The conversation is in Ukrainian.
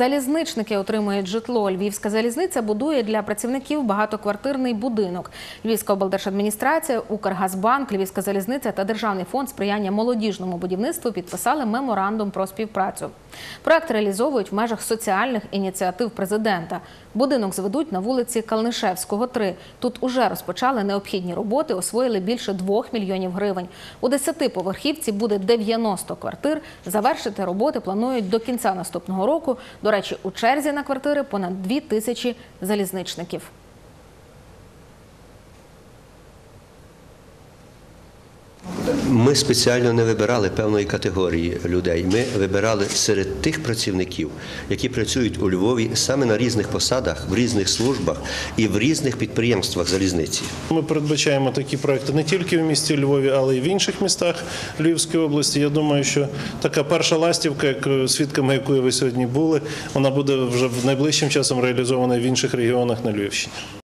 Залізничники отримують житло. Львівська залізниця будує для працівників багатоквартирний будинок. Львівська облдержадміністрація, Укргазбанк, Львівська залізниця та Державний фонд сприяння молодіжному будівництву підписали меморандум про співпрацю. Проект реалізовують в межах соціальних ініціатив президента. Будинок зведуть на вулиці Калнишевського, 3. Тут уже розпочали необхідні роботи, освоїли більше 2 мільйонів гривень. У 10-поверхівці буде 90 квартир. Завершити роботи планують до кінця наступного року. До речі, у черзі на квартири понад 2 тисячі залізничників. Ми спеціально не вибирали певної категорії людей. Ми вибирали серед тих працівників, які працюють у Львові саме на різних посадах, в різних службах і в різних підприємствах залізниці. Ми передбачаємо такі проекти не тільки в місті Львові, але й в інших містах Львівської області. Я думаю, що така перша ластівка, як е, свідками якої ви сьогодні були, вона буде вже в найближчим часом реалізована в інших регіонах на Львівщині.